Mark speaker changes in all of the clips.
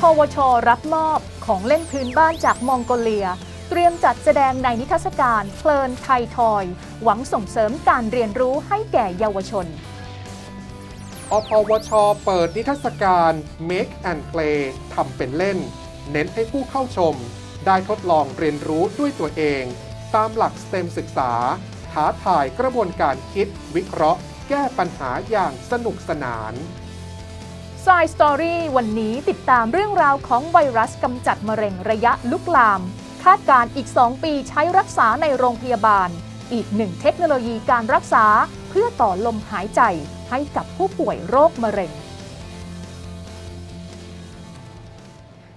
Speaker 1: พวช รับมอบของเล่นพื้นบ้านจากมองโกเลีย เตรียมจัดแสดงในนิทรรศการเพลินไทยทอย หวังส่งเสริมการเรียนรู้ให้แก่เยาวชน
Speaker 2: อพวช เปิดนิทรรศการ Make and Play ทำเป็นเล่น เน้นให้ผู้เข้าชม ได้ทดลองเรียนรู้ด้วยตัวเอง ตามหลัก STEM ศึกษาท้าทายกระบวนการคิด วิเคราะห์ แก้ปัญหาอย่างสนุกสนาน
Speaker 1: s ายสตอรี่วันนี้ติดตามเรื่องราวของไวรัสกำจัดมะเร็งระยะลุกลาม คาดการอีก 2 ปีใช้รักษาในโรงพยาบาล อีกหนึ่งเทคโนโลยีการรักษาเพื่อต่อลมหายใจให้กับผู้ป่วยโรคมะเร็ง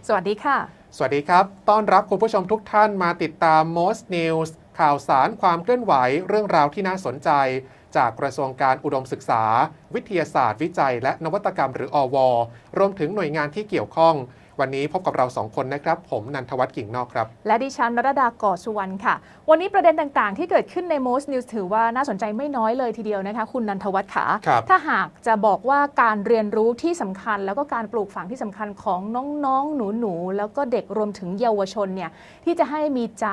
Speaker 1: สวัสดีค่ะ
Speaker 2: สวัสดีครับ ต้อนรับคุณผู้ชมทุกท่านมาติดตาม Most News ข่าวสารความเคลื่อนไหวเรื่องราวที่น่าสนใจ จากกระทรวงการอุดมศึกษา วิทยาศาสตร์ วิจัย และนวัตกรรมหรืออว รวมถึงหน่วยงานที่เกี่ยวข้อง วันนี้พบกับเราสองคนนะครับ ผมนันทวัฒน์กิ่งนอกครับ
Speaker 1: และดิฉันนรดาก่อสุวรรณค่ะ วันนี้ประเด็นต่างๆ ที่เกิดขึ้นใน Most News ถือว่าน่าสนใจไม่น้อยเลยทีเดียวนะคะ คุณนันทวัฒน์ค่ะ
Speaker 2: ครับ
Speaker 1: ถ้าหากจะบอกว่าการเรียนรู้ที่สำคัญ แล้วก็การปลูกฝังที่สำคัญของน้องๆ หนูๆ แล้วก็เด็กรวมถึงเยาวชนเนี่ยที่จะให้มีใจ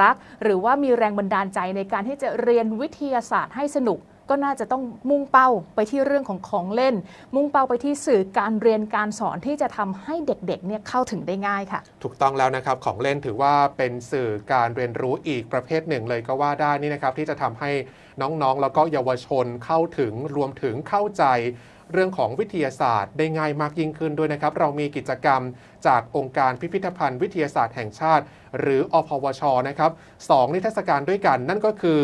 Speaker 1: รัก หรือว่ามีแรงบันดาลใจในการที่จะเรียนวิทยาศาสตร์ให้สนุก ก็น่าจะต้องมุ่งเป้าไปที่เรื่องของของเล่น มุ่งเป้าไปที่สื่อการเรียนการสอนที่จะทำให้เด็กๆเนี่ยเข้าถึงได้ง่ายค่ะ
Speaker 2: ถูกต้องแล้วนะครับของเล่นถือว่าเป็นสื่อการเรียนรู้อีกประเภทหนึ่งเลยก็ว่าได้นี่นะครับที่จะทำให้น้องๆ แล้วก็เยาวชนเข้าถึงรวมถึงเข้าใจเรื่องของวิทยาศาสตร์ได้ง่ายมากยิ่งขึ้นด้วยนะครับ เรามีกิจกรรมจากองค์การพิพิธภัณฑ์วิทยาศาสตร์แห่งชาติ หรืออพวชนะครับสองนิทรรศการด้วยกันนั่นก็คือ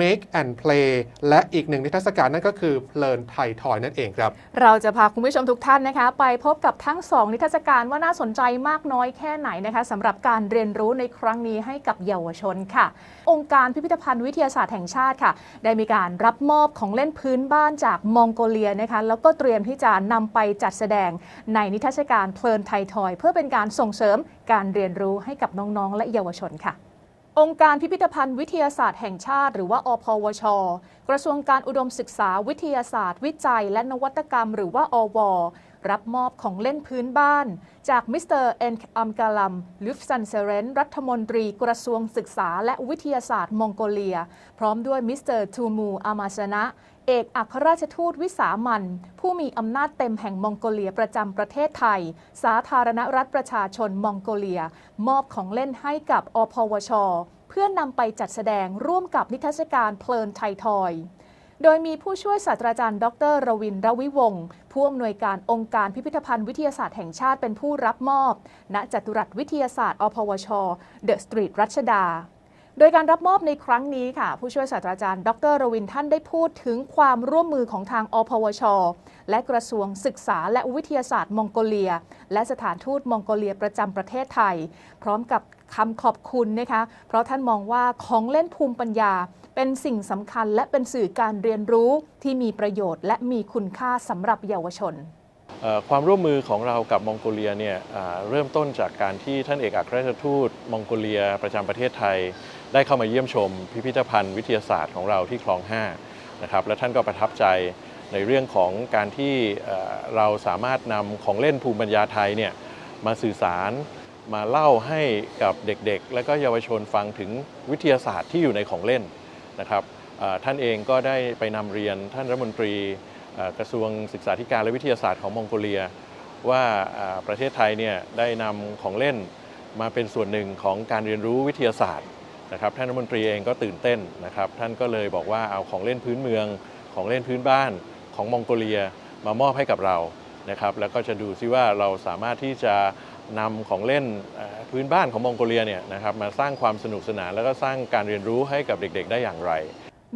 Speaker 2: Make and Play และอีกหนึ่งนิทรรศการนั่นก็คือเพลินไทยทอยนั่นเองครับ
Speaker 1: เราจะพาคุณผู้ชมทุกท่านนะคะ ไปพบกับทั้ง 2 นิทรรศการว่าน่าสนใจมากน้อยแค่ไหนนะคะสำหรับการเรียนรู้ในครั้งนี้ให้กับเยาวชนค่ะ องค์การพิพิธภัณฑ์วิทยาศาสตร์แห่งชาติค่ะ ได้มีการรับมอบของเล่นพื้นบ้านจากมองโกเลียนะคะแล้วก็เตรียมที่จะนำไปจัดแสดงในนิทรรศการเพลินไทยทอยเพื่อเป็นการส่งเสริมการเรียนรู้ให้กับน้องๆ และเยาวชนค่ะ องค์การพิพิธภัณฑ์วิทยาศาสตร์แห่งชาติ หรือว่าอพวช กระทรวงการอุดมศึกษาวิทยาศาสตร์ วิจัย และนวัตกรรม หรือว่าอวรับมอบของเล่นพื้นบ้าน จากมิสเตอร์เอ็นอัมกาลัมลุฟซันเซเรนรัฐมนตรีกระทรวงศึกษาและวิทยาศาสตร์มองโกเลีย พร้อมด้วยมิสเตอร์ทูมูอามาชนะ เอกอัครราชทูตวิสามันผู้มีอำนาจเต็มแห่งมองโกเลียประจำประเทศไทย สาธารณรัฐประชาชนมองโกเลีย มอบของเล่นให้กับอพวช เพื่อนำไปจัดแสดงร่วมกับนิทรรศการเพลินไทยทอยโดยมีผู้ช่วยศาสตราจารย์ ดรรวินรวิวงศ์ผู้อำนวยการองค์การพิพิธภัณฑ์วิทยาศาสตร์แห่งชาติเป็นผู้รับมอบ ณ จัตุรัสวิทยาศาสตร์ อพวช เดอะสตรีทรัชดา โดยการรับมอบในครั้งนี้ค่ะ ผู้ช่วยศาสตราจารย์ ดรรวินท่านได้พูดถึงความร่วมมือของทางอพวช และกระทรวงศึกษาและวิทยาศาสตร์มองโกเลีย และสถานทูตมองโกเลียประจำประเทศไทย พร้อมกับคำขอบคุณนะคะ เพราะท่านมองว่าของเล่นภูมิปัญญา เป็นสิ่งสำคัญและเป็นสื่อการเรียนรู้ที่มีประโยชน์ และมีคุณค่าสำหรับเยาวชน
Speaker 3: ความร่วมมือของเรากับมองโกเลียเนี่ยเริ่มต้นจากการที่ท่านเอกอัครราชทูตมองโกเลียประจำประเทศไทย ได้เข้ามาเยี่ยมชมพิพิธภัณฑ์วิทยาศาสตร์ของเราที่คลอง5นะครับและท่านก็ประทับใจในเรื่องของการที่เราสามารถนำของเล่นภูมิปัญญาไทยเนี่ยมาสื่อสารมาเล่าให้กับเด็กๆ และก็เยาวชนฟังถึงวิทยาศาสตร์ที่อยู่ในของเล่นนะครับท่านเองก็ได้ไปนำเรียนท่านรัฐมนตรีกระทรวงศึกษาธิการและวิทยาศาสตร์ของมองโกเลีย ว่าอ่าประเทศไทยเนี่ยได้นำของเล่นมาเป็นส่วนหนึ่งของการเรียนรู้วิทยาศาสตร์ นะครับท่านรัฐมนตรีเองก็ตื่นเต้นนะครับท่านก็เลยบอกว่าเอาของเล่นพื้นเมืองของเล่นพื้นบ้านของมองโกเลียมามอบให้กับเรานะครับแล้วก็จะดูซิว่าเราสามารถที่จะนำของเล่นพื้นบ้านของมองโกเลียเนี่ยนะครับมาสร้างความสนุกสนาน แล้วก็สร้างการเรียนรู้ให้กับเด็ก ๆ ได้อย่างไร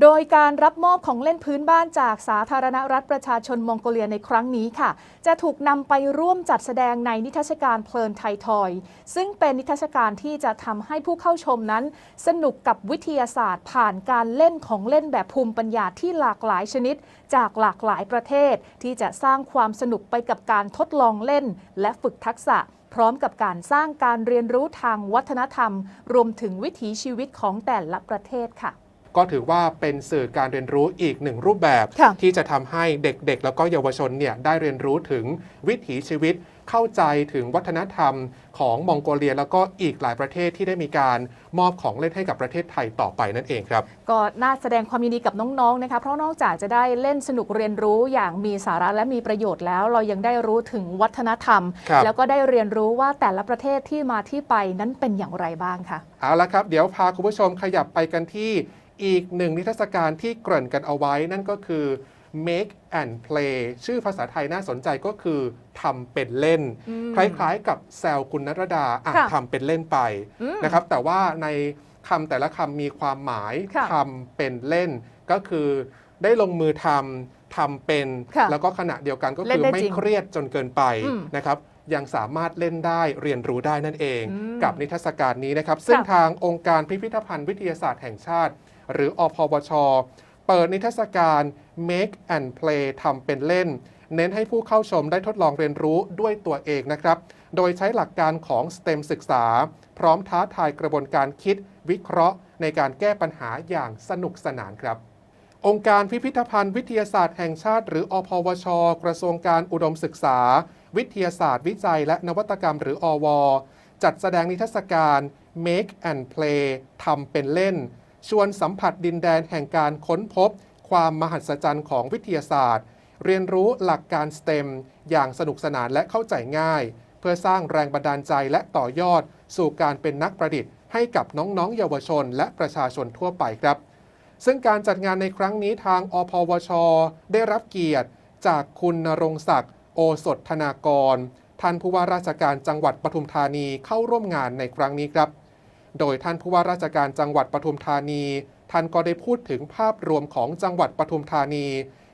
Speaker 1: โดยการรับมอบของเล่นพื้นบ้านจากสาธารณรัฐประชาชนมองโกเลียในครั้งนี้ค่ะ จะถูกนำไปร่วมจัดแสดงในนิทรรศการเพลินไทยทอย ซึ่งเป็นนิทรรศการที่จะทำให้ผู้เข้าชมนั้น สนุกกับวิทยาศาสตร์ ผ่านการเล่นของเล่นแบบภูมิปัญญาที่หลากหลายชนิด จากหลากหลายประเทศ ที่จะสร้างความสนุกไปกับการทดลองเล่น และฝึกทักษะพร้อมกับการสร้างการเรียนรู้ทางวัฒนธรรม รวมถึงวิถีชีวิตของแต่ละประเทศค่ะ
Speaker 2: ก็ถือว่าเป็นสื่อการเรียนรู้อีกหนึ่งรูปแบบ
Speaker 1: ค่ะ
Speaker 2: ที่จะทำให้เด็กๆ แล้วก็เยาวชนเนี่ยได้เรียนรู้ถึงวิถีชีวิตเข้าใจถึงวัฒนธรรมของมองโกเลีย แล้วก็อีกหลายประเทศที่ได้มีการมอบของเล่นให้กับประเทศไทยต่อไปนั่นเองครับ
Speaker 1: ก็น่าแสดงความยินดีกับน้องๆนะคะเพราะนอกจากจะได้เล่นสนุกเรียนรู้อย่างมีสาระและมีประโยชน์แล้ว เรายังได้รู้ถึงวัฒนธรรม
Speaker 2: ครับ
Speaker 1: แล้วก็ได้เรียนรู้ว่าแต่ละประเทศที่มาที่ไปนั้นเป็นอย่างไรบ้างค่ะ
Speaker 2: เอาละครับ เดี๋ยวพาคุณผู้ชมขยับไปกันที่ อีกหนึ่งนิทรรศการที่เกริ่นกันเอาไว้นั่นก็คือ make and play ชื่อภาษาไทยน่าสนใจก็คือทำเป็นเล่น
Speaker 1: อืม
Speaker 2: คล้ายๆ กับแซลกุลนรดาอะ
Speaker 1: ค่ะ
Speaker 2: ทำเป็นเล่นไป
Speaker 1: อืม
Speaker 2: นะครับ แต่ว่าในคำแต่ละคำมีความหมาย
Speaker 1: ค่ะ
Speaker 2: ทำเป็นเล่น ก็คือได้ลงมือทำทำเป็น
Speaker 1: ค่ะ
Speaker 2: แล้วก็ขณะเดียวกันก็
Speaker 1: เล่
Speaker 2: คื
Speaker 1: น
Speaker 2: อ
Speaker 1: ได้
Speaker 2: ไม่
Speaker 1: จริง
Speaker 2: เครียดจนเกินไป
Speaker 1: อืม
Speaker 2: นะครับยังสามารถเล่นได้เรียนรู้ได้นั่นเอง
Speaker 1: อืม
Speaker 2: กับนิทรรศการนี้นะครับ ซึ่ง
Speaker 1: ค่ะ
Speaker 2: ทางองค์การพิพิธภัณฑ์วิทยาศาสตร์แห่งชาติ หรืออพวช เปิดนิทรรศการ Make and Play ทำเป็นเล่น เน้นให้ผู้เข้าชมได้ทดลองเรียนรู้ด้วยตัวเองนะครับ โดยใช้หลักการของ STEM ศึกษา พร้อมท้าทายกระบวนการคิด วิเคราะห์ ในการแก้ปัญหาอย่างสนุกสนานครับองค์การพิพิธภัณฑ์วิทยาศาสตร์แห่งชาติหรืออพวช กระทรวงการอุดมศึกษา วิทยาศาสตร์วิจัยและนวัตกรรมหรืออว จัดแสดงนิทรรศการ Make and Play ทำเป็นเล่น ชวนสัมผัสดินแดนแห่งการค้นพบ ความมหัศจรรย์ของวิทยาศาสตร์ เรียนรู้หลักการ STEM อย่างสนุกสนานและเข้าใจง่าย เพื่อสร้างแรงบันดาลใจและต่อยอด สู่การเป็นนักประดิษฐ์ให้กับน้องๆ เยาวชน และประชาชนทั่วไปครับ ซึ่งการจัดงานในครั้งนี้ทางอพวช ได้รับเกียรติ จากคุณนรงศักดิ์โอสถธนากร ท่านผู้ว่าราชการจังหวัดปทุมธานีเข้าร่วมงานในครั้งนี้ครับ โดยท่านผู้ว่าราชการจังหวัดปทุมธานี ท่านก็ได้พูดถึงภาพรวมของจังหวัดปทุมธานี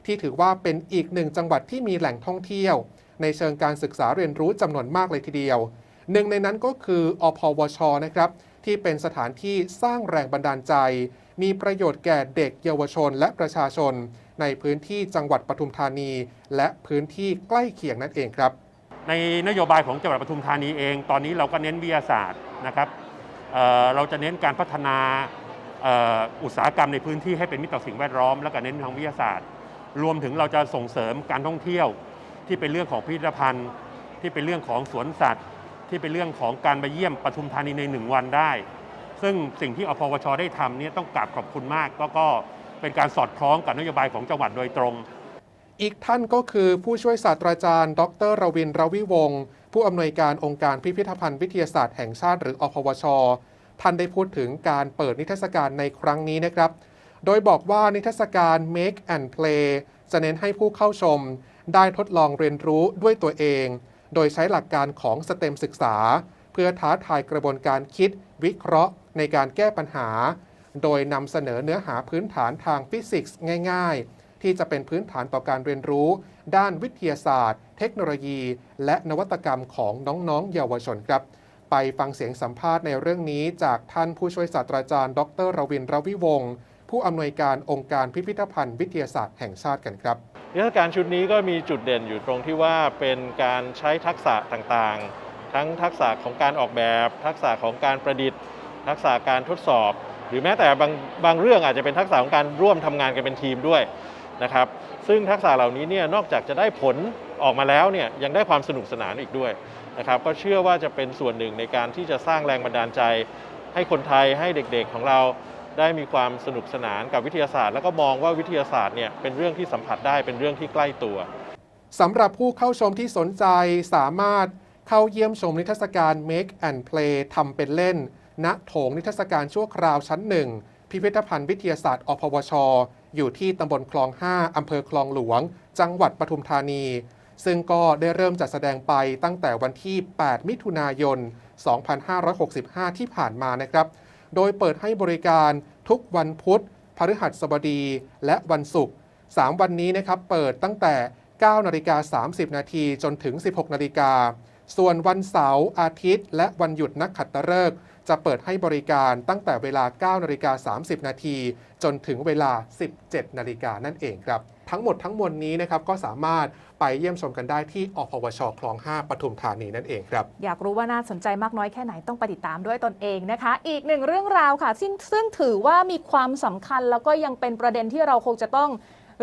Speaker 2: ที่ถือว่าเป็นอีกหนึ่งจังหวัดที่มีแหล่งท่องเที่ยว ในเชิงการศึกษาเรียนรู้จำนวนมากเลยทีเดียว หนึ่งในนั้นก็คืออพวชนะครับที่เป็นสถานที่สร้างแรงบันดาลใจ มีประโยชน์แก่เด็กเยาวชนและประชาชน ในพื้นที่จังหวัดปทุมธานี และพื้นที่ใกล้เคียงนั่นเองครับ
Speaker 4: ในนโยบายของจังหวัดปทุมธานีเอง ตอนนี้เราก็เน้นวิทยาศาสตร์นะครับ เเราจะเน้นการพัฒนาอ,อุตสาหกรรมในพื้นที่ให้เป็นมิตรต่อสิ่งแวดล้อม แล้วก็เน้นทางวิทยาศาสตร์ รวมถึงเราจะส่งเสริมการท่องเที่ยว ที่เป็นเรื่องของพิพิธภัณฑ์ ที่เป็นเรื่องของสวนสัตว์ ที่เป็นเรื่องของการไปเยี่ยมปทุมธานีในหนึ่งวันได้ ซึ่งสิ่งที่อพวชได้ทำเนี่ยต้องกราบขอบคุณมากแล้วก็เป็นการสอดคล้องกับนโยบายของจังหวัดโดยตรง
Speaker 2: อีกท่านก็คือผู้ช่วยศาสตราจารย์ ดรรวินรวิวงศ์ ผู้อำนวยการองค์การพิพิธภัณฑ์วิทยาศาสตร์แห่งชาติหรืออพวช ท่านได้พูดถึงการเปิดนิทรรศการในครั้งนี้นะครับ โดยบอกว่านิทรรศการ Make and Play จะเน้นให้ผู้เข้าชม ได้ทดลองเรียนรู้ด้วยตัวเอง โดยใช้หลักการของสเต็มศึกษา เพื่อท้าทายกระบวนการคิด วิเคราะห์ ในการแก้ปัญหา โดยนำเสนอเนื้อหาพื้นฐานทางฟิสิกส์ง่าย ๆ ที่จะเป็นพื้นฐานต่อการเรียนรู้ ด้านวิทยาศาสตร์ เทคโนโลยี และนวัตกรรมของน้องๆ เยาวชนครับ ไปฟังเสียงสัมภาษณ์ในเรื่องนี้จากท่านผู้ช่วยศาสตราจารย์ ดรรวินรวิวงศ์ผู้อำนวยการองค์การพิพิธภัณฑ์วิทยาศาสตร์แห่งชาติกันครับ
Speaker 3: นิทรรศการชุดนี้ก็มีจุดเด่นอยู่ตรงที่ว่าเป็นการใช้ทักษะต่างๆ ทั้งทักษะของการออกแบบ ทักษะของการประดิษฐ์ ทักษะการทดสอบ หรือแม้แต่บางบางเรื่องอาจจะเป็นทักษะของการร่วมทำงานกันเป็นทีมด้วย นะครับ ซึ่งทักษะเหล่านี้เนี่ยนอกจากจะได้ผลออกมาแล้วเนี่ยยังได้ความสนุกสนานอีกด้วยนะครับก็เชื่อว่าจะเป็นส่วนหนึ่งในการที่จะสร้างแรงบันดาลใจ ให้คนไทยให้เด็กๆของเราได้มีความสนุกสนานกับวิทยาศาสตร์ แล้วก็มองว่าวิทยาศาสตร์เนี่ยเป็นเรื่องที่สัมผัสได้เป็นเรื่องที่ใกล้ตัว
Speaker 2: สำหรับผู้เข้าชมที่สนใจสามารถเข้าเยี่ยมชมนิทรรศการ Make and Play ทำเป็นเล่น ณโถงนิทรรศการชั่วคราวชั้นหนึ่งพิพิธภัณฑ์วิทยาศาสตร์อพวช อยู่ที่ตำบลคลอง 5 อำเภอคลองหลวง จังหวัดปทุมธานี ซึ่งก็ได้เริ่มจัดแสดงไปตั้งแต่วันที่ 8 มิถุนายน 2565 ที่ผ่านมานะครับ โดยเปิดให้บริการทุกวันพุธ พฤหัสบดี และวันศุกร์ 3 วันนี้นะครับ เปิดตั้งแต่ 9 นาฬิกา 30 นาทีจนถึง 16 นาฬิกา ส่วนวันเสาร์ อาทิตย์ และวันหยุดนักขัตฤกษ์ จะเปิดให้บริการตั้งแต่เวลา 9 นาฬิกา 30 นาที จนถึงเวลา 17 นาฬิกานั่นเองครับ ทั้งหมดทั้งมวลนี้นะครับก็สามารถไปเยี่ยมชมกันได้ที่อพวชคลอง 5ปทุมธานีนั่นเองครับ
Speaker 1: อยากรู้ว่าน่าสนใจมากน้อยแค่ไหนต้องไปติดตามด้วยตนเองนะคะ อีกหนึ่งเรื่องราวค่ะซึ่งซึ่งถือว่ามีความสำคัญแล้วก็ยังเป็นประเด็นที่เราคงจะต้อง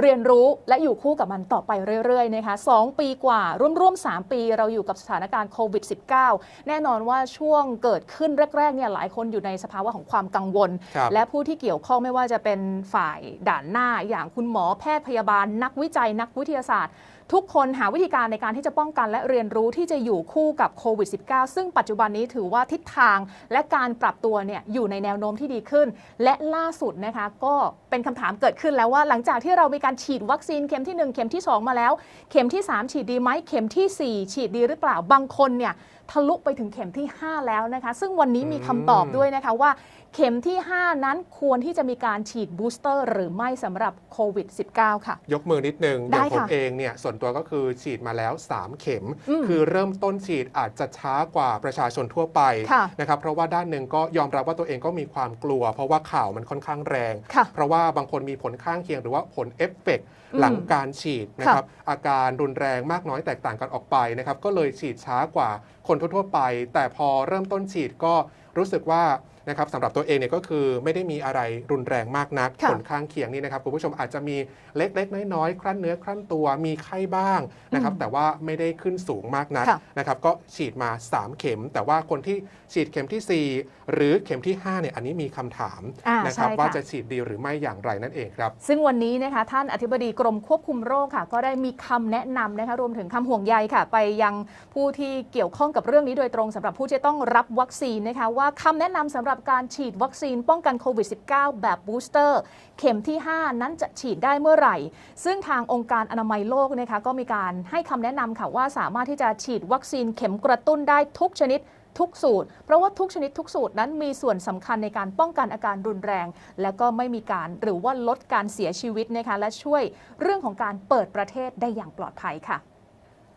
Speaker 1: เรียนรู้และอยู่คู่กับมันต่อไปเรื่อยๆนะคะ2ปีกว่าร่วมๆ 3 ปีเราอยู่กับสถานการณ์โควิด -19 แน่นอนว่าช่วงเกิดขึ้นแรกๆเนี่ยหลายคนอยู่ในสภาวะของความกังวล
Speaker 2: ครับ
Speaker 1: และผู้ที่เกี่ยวข้องไม่ว่าจะเป็นฝ่ายด่านหน้าอย่างคุณหมอแพทย์พยาบาล นักวิจัยนักวิทยาศาสตร์ ทุกคนหาวิธีการในการที่จะป้องกันและเรียนรู้ที่จะอยู่คู่กับโควิด -19 ซึ่งปัจจุบันนี้ถือว่าทิศทางและการปรับตัวเนี่ยอยู่ในแนวโน้มที่ดีขึ้น และล่าสุดนะคะก็เป็นคำถามเกิดขึ้นแล้วว่า หลังจากที่เรามีการฉีดวัคซีนเข็มที่ 1 เข็มที่ 2 มาแล้ว เข็มที่ 3 ฉีดดีไหมเข็มทีสี่4 ฉีดดีหรือเปล่าบางคนเนี่ยทะลุไปถึงเข็มที่ 5 แล้วนะคะ ซึ่งวันนี้มีคำตอบด้วยนะคะว่า เข็มที่ 5 นั้นควรที่จะมีการฉีดบูสเตอร์ หรือไม่สำหรับโควิด -19 ค่ะ
Speaker 2: ยกมือนิดนึงอ
Speaker 1: ได้
Speaker 2: ย่างผม
Speaker 1: ค่ะ
Speaker 2: เองเนี่ยส่วนตัวก็คือฉีดมาแล้ว 3 เข็ม
Speaker 1: อืม
Speaker 2: คือเริ่มต้นฉีดอาจจะช้ากว่าประชาชนทั่วไป
Speaker 1: ค่ะ
Speaker 2: นะครับเพราะว่าด้านหนึ่งก็ยอมรับว่าตัวเองก็มีความกลัว เพราะว่าข่าวมันค่อนข้างแรง
Speaker 1: ค่ะ
Speaker 2: เพราะว่าบางคนมีผลข้างเคียงหรือว่าผลเอฟเฟกต์
Speaker 1: อืม
Speaker 2: หลังการฉีดนะครับอาการรุนแรงมากน้อยแตกต่างกันออกไปนะครับก็เลยฉีดช้ากว่าคนทั่วๆไป แต่พอเริ่มต้นฉีดก็ รู้สึกว่านะครับสำหรับตัวเองเนี่ยก็คือไม่ได้มีอะไรรุนแรงมากนัก
Speaker 1: ค่ะ
Speaker 2: ผลข้างเคียงนี่นะครับคุณผู้ชมอาจจะมีเล็กๆ น้อยๆ ครั่นเนื้อครั่นตัวมีไข้บ้างนะครับ
Speaker 1: อืม
Speaker 2: แต่ว่าไม่ได้ขึ้นสูงมากนัก
Speaker 1: ค่ะ
Speaker 2: นะครับก็ฉีดมา 3 เข็ม แต่ว่าคนที่ฉีดเข็มทีสี่4 หรือเข็มที่5เนี่ยอันนี้มีคำถาม
Speaker 1: อ่า
Speaker 2: นะครับ
Speaker 1: ใช่ค่ะ
Speaker 2: ว่าจะฉีดดีหรือไม่อย่างไรนั่นเองครับ
Speaker 1: ซึ่งวันนี้นะคะท่านอธิบดีกรมควบคุมโรคค่ะ ก็ได้มีคำแนะนำนะคะรวมถึงคำห่วงใยค่ะ ไปยังผู้ที่เกี่ยวข้องกับเรื่องนี้โดยตรงสำหรับผู้ที่ต้องรับวัคซีนนะคะว่าคำแนะนำสำหรับการฉีดวัคซีนป้องกันโควิด -19 แบบบูสเตอร์ เข็มที่ 5 นั้นจะฉีดได้เมื่อไหร่ ซึ่งทางองค์การอนามัยโลกนะคะก็มีการให้คำแนะนำค่ะว่าสามารถที่จะฉีดวัคซีนเข็มกระตุ้นได้ทุกชนิดทุกสูตร เพราะว่าทุกชนิดทุกสูตรนั้นมีส่วนสำคัญในการป้องกันอาการรุนแรง และก็ไม่มีการหรือว่าลดการเสียชีวิตนะคะและช่วยเรื่องของการเปิดประเทศได้อย่างปลอดภัยค่ะ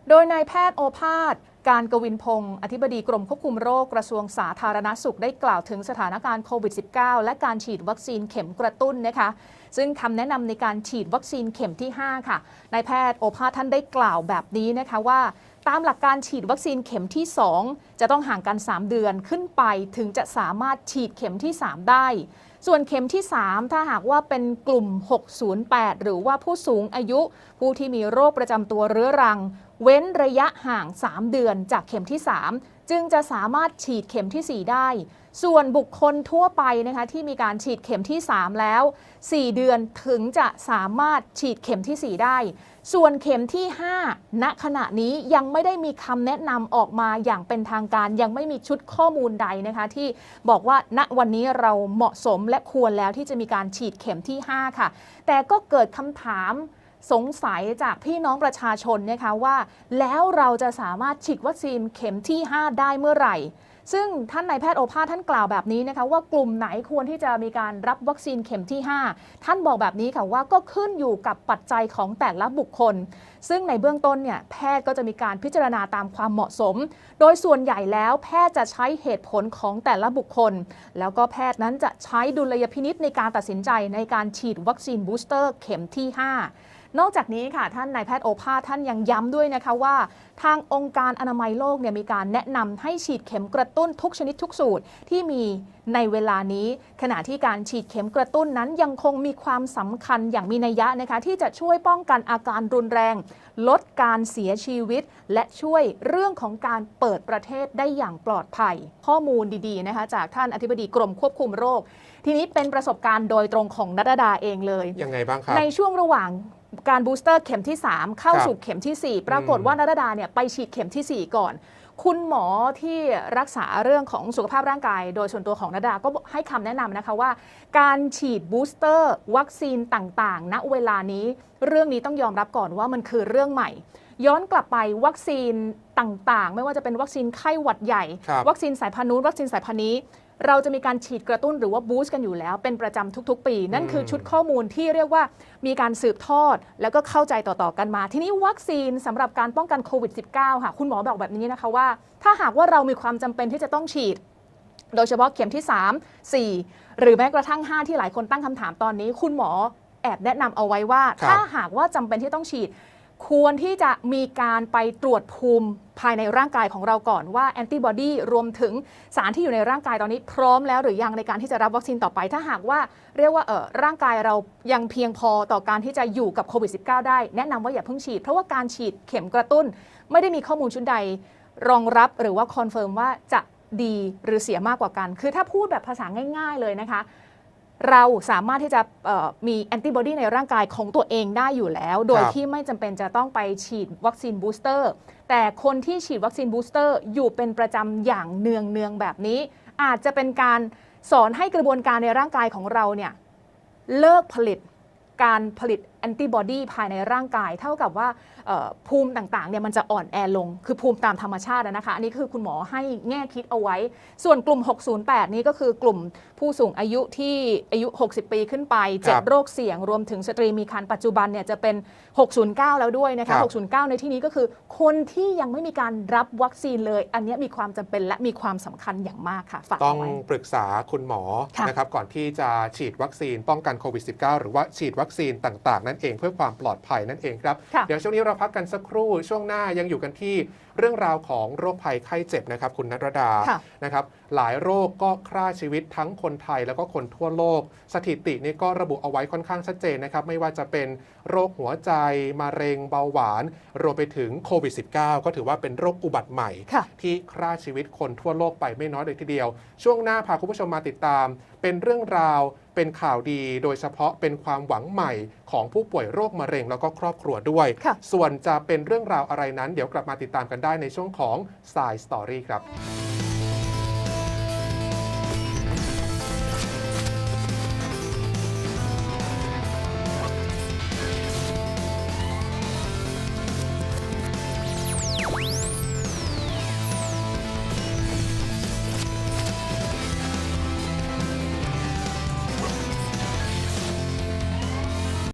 Speaker 1: โดยนายแพทย์โอภาส การกวินพงศ์อธิบดีกรมควบคุมโรคกระทรวงสาธารณสุขได้กล่าวถึงสถานการณ์โควิด -19 และการฉีดวัคซีนเข็มกระตุ้นนะคะ ซึ่งคำแนะนำในการฉีดวัคซีนเข็มที่ 5 ค่ะนายแพทย์โอภาสท่านได้กล่าวแบบนี้นะคะว่าตามหลักการฉีดวัคซีนเข็มที่ 2 จะต้องห่างกัน 3 เดือนขึ้นไปถึงจะสามารถฉีดเข็มที่ 3 ได้ ส่วนเข็มที่ 3 ถ้าหากว่าเป็นกลุ่ม 608 หรือว่าผู้สูงอายุ ผู้ที่มีโรคประจำตัวเรื้อรัง เว้นระยะห่าง 3 เดือนจากเข็มที่ 3 จึงจะสามารถฉีดเข็มทีสี่ 4 ได้ ส่วนบุคคลทั่วไปนะคะที่มีการฉีดเข็มที่ 3 แล้ว 4 เดือนถึงจะสามารถฉีดเข็มทีสี่ 4 ได้ ส่วนเข็มที่ 5 ณขณะนี้ยังไม่ได้มีคำแนะนำออกมาอย่างเป็นทางการยังไม่มีชุดข้อมูลใดนะคะ ที่บอกว่าณวันนี้เราเหมาะสมและควรแล้วที่จะมีการฉีดเข็มที่ 5 ค่ะ แต่ก็เกิดคำถาม สงสัยจากพี่น้องประชาชนนะคะว่า แล้วเราจะสามารถฉีดวัคซีนเข็มที่ 5 ได้เมื่อไหร่ ซึ่งท่านนายแพทย์โอภาสท่านกล่าวแบบนี้นะคะว่ากลุ่มไหนควรที่จะมีการรับวัคซีนเข็มที่ 5 ท่านบอกแบบนี้ค่ะว่าก็ขึ้นอยู่กับปัจจัยของแต่ละบุคคล ซึ่งในเบื้องต้นเนี่ยแพทย์ก็จะมีการพิจารณาตามความเหมาะสม โดยส่วนใหญ่แล้วแพทย์จะใช้เหตุผลของแต่ละบุคคล แล้วก็แพทย์นั้นจะใช้ดุลยพินิษในการตัดสินใจในการฉีดวัคซีนบูสเตอร์เข็มที่ 5 นอกจากนี้ค่ะท่านนายแพทย์โอภาสท่านยังย้ำด้วยนะคะว่า ทางองค์การอนามัยโลกเนี่ยมีการแนะนำให้ฉีดเข็มกระตุ้นทุกชนิดทุกสูตรที่มีในเวลานี้ ขณะที่การฉีดเข็มกระตุ้นนั้นยังคงมีความสำคัญอย่างมีนัยยะนะคะ ที่จะช่วยป้องกันอาการรุนแรง ลดการเสียชีวิต และช่วยเรื่องของการเปิดประเทศได้อย่างปลอดภัย ข้อมูลดีๆนะคะจากท่านอธิบดีกรมควบคุมโรค ทีนี้เป็นประสบการณ์โดยตรงของนัดดาเองเลย
Speaker 2: ยังไงบ้างครับ
Speaker 1: ในช่วงระหว่าง การบูสเตอร์เข็มที่ 3 เข้า
Speaker 2: ครับ
Speaker 1: สู่เข็มทีสี่4 ปรากฏ
Speaker 2: อืม
Speaker 1: ว่านัดดาเนี่ยไปฉีดเข็มทีสี่ 4 ก่อน คุณหมอที่รักษาเรื่องของสุขภาพร่างกาย โดยส่วนตัวของนัดดาก็ให้คำแนะนำนะคะว่า การฉีดบูสเตอร์ วัคซีนต่างๆ ณเวลานี้ เรื่องนี้ต้องยอมรับก่อนว่ามันคือเรื่องใหม่ย้อนกลับไปวัคซีนต่างๆ ไม่ว่าจะเป็นวัคซีนไข้หวัดใหญ่
Speaker 2: ครับ
Speaker 1: วัคซีนสายพันธุ์นู้นวัคซีนสายพันธุ์นี้ เราจะมีการฉีดกระตุ้นหรือว่าบูสต์กันอยู่แล้ว เป็นประจำทุก ๆ ปี นั่นคือชุดข้อมูลที่เรียกว่ามีการสืบทอด แล้วก็เข้าใจต่อๆกันมา ทีนี้วัคซีนสำหรับการป้องกันโควิด -19 ค่ะ คุณหมอบอกแบบนี้นะคะว่า ถ้าหากว่าเรามีความจำเป็นที่จะต้องฉีด โดยเฉพาะเข็มที่ 3 4 หรือแม้กระทั่ง 5 ที่หลายคนตั้งคำถามตอนนี้ คุณหมอแอบแนะนำเอาไว้ว่า
Speaker 2: ครับ
Speaker 1: ถ้าหากว่าจำเป็นที่ต้องฉีด ควรที่จะมีการไปตรวจภูมิภายในร่างกายของเราก่อนว่าแอนติบอดีรวมถึงสารที่อยู่ในร่างกายตอนนี้ พร้อมแล้วหรือยังในการที่จะรับวัคซีนต่อไป ถ้าหากว่าเรียกว่าเออร่างกายเรายังเพียงพอต่อการที่จะอยู่กับโควิด -19 ได้ แนะนำว่าอย่าเพิ่งฉีด เพราะว่าการฉีดเข็มกระตุ้น ไม่ได้มีข้อมูลชุดใด รองรับหรือว่าคอนเฟิร์มว่าจะดีหรือเสียมากกว่ากัน คือถ้าพูดแบบภาษาง่าย ๆ เลยนะคะ เราสามารถที่จะเอ่อมีแอนติบอดีในร่างกายของตัวเองได้อยู่แล้ว โดย
Speaker 2: ครับ
Speaker 1: ที่ไม่จำเป็นจะต้องไปฉีดวัคซีนบูสเตอร์แต่คนที่ฉีดวัคซีนบูสเตอร์อยู่เป็นประจำอย่างเนืองเนืองๆแบบนี้ อาจจะเป็นการสอนให้กระบวนการในร่างกายของเราเนี่ยเลิกผลิตการผลิตแอนติบอดีภายในร่างกาย เท่ากับว่าเอ่อภูมิต่างๆเนี่ยมันจะอ่อนแอลง คือภูมิตามธรรมชาติอะนะคะ อันนี้คือคุณหมอให้แง่คิดเอาไว้ ส่วนกลุ่ม 608 นี้ก็คือกลุ่มผู้สูงอายุที่อายุ 60 ปีขึ้นไป
Speaker 2: ครับ
Speaker 1: 7โรคเสี่ยง รวมถึงสตรีมีครรภ์ปัจจุบันเนี่ยจะเป็น 609 แล้วด้วยนะ
Speaker 2: ครั
Speaker 1: คะ
Speaker 2: บ
Speaker 1: 609 ในที่นี้ก็คือคนที่ยังไม่มีการรับวัคซีนเลย อันเนี้ยมีความจำเป็นและมีความสำคัญอย่างมากค่ะฝาก
Speaker 2: ต้อง
Speaker 1: เอาไว้
Speaker 2: ปรึกษาคุณหมอ
Speaker 1: ค่ะ
Speaker 2: นะครับก่อนที่จะฉีดวัคซีนป้องกันโควิด -19 หรือว่าฉีดวัคซีนต่างๆนั่นเองเพื่อความปลอดภัยนั่นเองครับ
Speaker 1: ค่ะ
Speaker 2: เดี๋ยวช่วงนี้เราพักกันสักครู่ช่วงหน้ายังอยู่กันที่ เรื่องราวของโรคภัยไข้เจ็บนะครับ คุณนัทรดา
Speaker 1: ค่ะ
Speaker 2: นะครับ หลายโรคก็ฆ่าชีวิตทั้งคนไทยแล้วก็คนทั่วโลก สถิตินี่ก็ระบุเอาไว้ค่อนข้างชัดเจนนะครับ ไม่ว่าจะเป็นโรคหัวใจมะเร็งเบาหวาน รวมไปถึงโควิด -19 ก็ถือว่าเป็นโรคอุบัติใหม่
Speaker 1: ค่ะ
Speaker 2: ที่ฆ่าชีวิตคนทั่วโลกไปไม่น้อยเลยทีเดียว ช่วงหน้าพาคุณผู้ชมมาติดตาม เป็นเรื่องราวเป็นข่าวดี โดยเฉพาะเป็นความหวังใหม่ของผู้ป่วยโรคมะเร็งแล้วก็ครอบครัวด้วย
Speaker 1: ค่ะ
Speaker 2: ส่วนจะเป็นเรื่องราวอะไรนั้น เดี๋ยวกลับมาติดตามกันได้ในช่วงของ Side Story ครับ